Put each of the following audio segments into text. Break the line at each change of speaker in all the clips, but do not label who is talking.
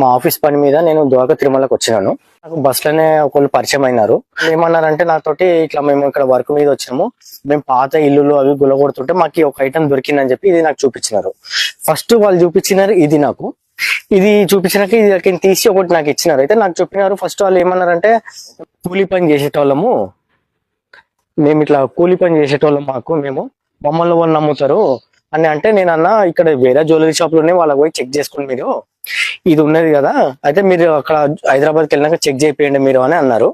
మా ఆఫీస్ పని మీద నేను ద్వారకా తిరుమలకి వచ్చినాను. నాకు బస్లోనే ఒకళ్ళు పరిచయం అయినారు. ఏమన్నారంటే నాతోటి ఇట్లా మేము ఇక్కడ వర్క్ మీద వచ్చినాము. మేము పాత ఇల్లులు అవి గులగొడుతుంటే మాకు ఒక ఐటమ్ దొరికిందని చెప్పి ఇది నాకు చూపించినారు. ఫస్ట్ వాళ్ళు చూపించినారు ఇది నాకు. ఇది చూపించినాక ఇది తీసి ఒకటి నాకు ఇచ్చినారు. అయితే నాకు చెప్పినారు ఫస్ట్ వాళ్ళు ఏమన్నారంటే కూలి పని చేసేటోళ్ళము. మేము ఇట్లా కూలి పని చేసేటోళ్ళం మాకు. మేము మమ్మల్ని వాళ్ళు నమ్ముతారు. అని అంటే నేను అన్న ఇక్కడ వేరే జ్యువెలరీ షాప్లోనే వాళ్ళకి పోయి చెక్ చేసుకోండి మీరు ఇది ఉన్నది కదా అయితే మీరు అక్కడ హైదరాబాద్కి వెళ్ళినాక చెక్ చేయండి మీరు అని అన్నారు.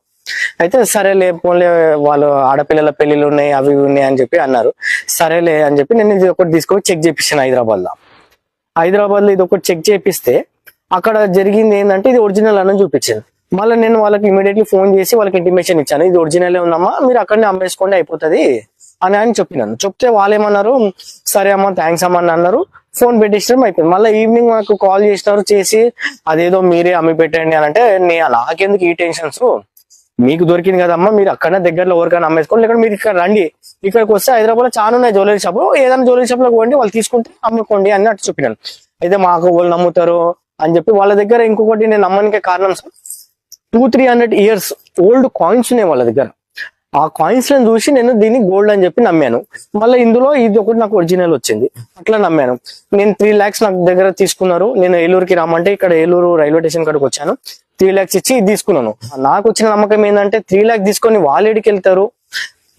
అయితే సరేలే పోన్లే వాళ్ళు ఆడపిల్లల పెళ్ళిళ్ళు ఉన్నాయి అవి ఇవి ఉన్నాయి అని చెప్పి అన్నారు. సరేలే అని చెప్పి నేను ఇది ఒకటి తీసుకొని చెక్ చేయించాను హైదరాబాద్లో హైదరాబాద్లో ఇది ఒకటి చెక్ చేపిస్తే అక్కడ జరిగింది ఏంటంటే ఇది ఒరిజినల్ అని చూపించింది. మళ్ళీ నేను వాళ్ళకి ఇమీడియట్లీ ఫోన్ చేసి వాళ్ళకి ఇంటిమేషన్ ఇచ్చాను. ఇది ఒరిజినలే ఉందమ్మా? మీరు అక్కడనే అమ్మేసుకోండి అయిపోతుంది. అని ఆయన చెప్పినాను చెప్తే వాళ్ళు ఏమన్నారు సరే అమ్మా థ్యాంక్స్ అమ్మ అని అన్నారు. ఫోన్ పెట్టించడం అయిపోయింది. మళ్ళీ ఈవినింగ్ మాకు కాల్ చేసినారు చేసి అదేదో మీరే అమ్మి పెట్టండి అని అంటే నే నాకెందుకు ఈ టెన్షన్స్ మీకు దొరికింది కదమ్మా మీరు అక్కడ దగ్గరలో ఎవరికైనా అమ్మేసుకోండి లేకపోతే మీరు ఇక్కడ రండి. ఇక్కడికి వస్తే హైదరాబాద్లో చాలా ఉన్నాయి జ్యువెలరీ షాప్ ఏదైనా జ్యువెలరీ షాప్లో పోండి వాళ్ళు తీసుకుంటే అమ్ముకోండి అని అట్టు చెప్పినాను అయితే మాకు వాళ్ళు నమ్ముతారు అని చెప్పి వాళ్ళ దగ్గర ఇంకొకటి నేను నమ్మనికే కారణం sir two three hundred years old coins ఉన్నాయి వాళ్ళ దగ్గర. ఆ కాయిన్స్లను చూసి నేను దీన్ని గోల్డ్ అని చెప్పి నమ్మాను. మళ్ళీ ఇందులో ఇది ఒకటి నాకు ఒరిజినల్ వచ్చింది. అట్లా నమ్మాను. నేను త్రీ ల్యాక్స్ నాకు దగ్గర తీసుకున్నారు. నేను ఏలూరుకి రామంటే ఇక్కడ ఏలూరు రైల్వే స్టేషన్ కాడికి వచ్చాను. త్రీ ల్యాక్స్ ఇచ్చి ఇది తీసుకున్నాను. నాకు వచ్చిన నమ్మకం ఏంటంటే త్రీ ల్యాక్స్ తీసుకొని వాళ్ళేడికి వెళ్తారు.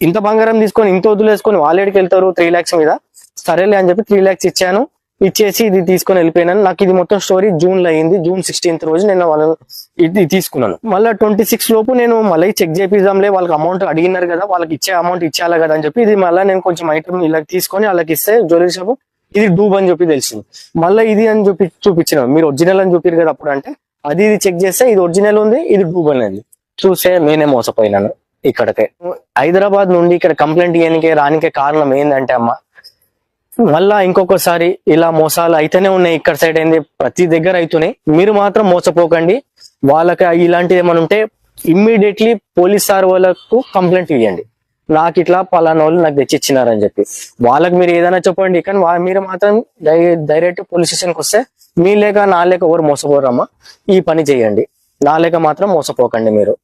ఇంత బంగారం తీసుకొని ఇంత వదిలేసుకొని వాళ్ళేడికి వెళ్తారు త్రీ ల్యాక్స్ మీద. సరేలే అని చెప్పి త్రీ ల్యాక్స్ ఇచ్చాను. ఇచ్చేసి ఇది తీసుకొని వెళ్ళిపోయినాను. నాకు ఇది మొత్తం స్టోరీ జూన్లో అయింది. జూన్ సిక్స్టీన్త్ రోజు నేను వాళ్ళని ఇది తీసుకున్నాను. మళ్ళీ ట్వంటీ సిక్స్ లోపు నేను మళ్ళీ చెక్ చేపిద్దాంలే. వాళ్ళకి అమౌంట్ అడిగినారు కదా వాళ్ళకి ఇచ్చే అమౌంట్ ఇచ్చేయాలి కదా అని చెప్పి ఇది మళ్ళీ నేను కొంచెం ఐటమ్ ఇలా తీసుకొని వాళ్ళకి ఇస్తే జ్యువెలరీ షాప్ ఇది డూబ్ అని చెప్పి తెలిసింది. మళ్ళీ ఇది అని చూపి చూపించిన మీరు ఒరిజినల్ అని చూపారు కదా అప్పుడు అంటే అది ఇది చెక్ చేస్తే ఇది ఒరిజినల్ ఉంది ఇది డూబ్ అనేది. చూస్తే నేనే మోసపోయినాను ఇక్కడికే. హైదరాబాద్ నుండి ఇక్కడ కంప్లైంట్ ఇవ్వడానికి రానికే కారణం ఏంటంటే అమ్మ మళ్ళా ఇంకొకసారి ఇలా మోసాలు అయితేనే ఉన్నాయి ఇక్కడ సైడ్ ఏంది? ప్రతి దగ్గర అవుతున్నాయి మీరు మాత్రం మోసపోకండి. వాళ్ళకి ఇలాంటిది ఏమైనా ఉంటే ఇమ్మీడియట్లీ పోలీస్ సార్ వాళ్ళకు కంప్లైంట్ ఇవ్వండి నాకు ఇట్లా పలానా వాళ్ళు నాకు తెచ్చిచ్చినారని చెప్పి. వాళ్ళకి మీరు ఏదైనా చెప్పండి. కానీ మీరు మాత్రం డై- డైరెక్ట్ పోలీస్ స్టేషన్కి వస్తే మీ లేక నా లేక ఎవరు మోసపోరమ్మా? ఈ పని చేయండి. నా లేక మాత్రం మోసపోకండి మీరు.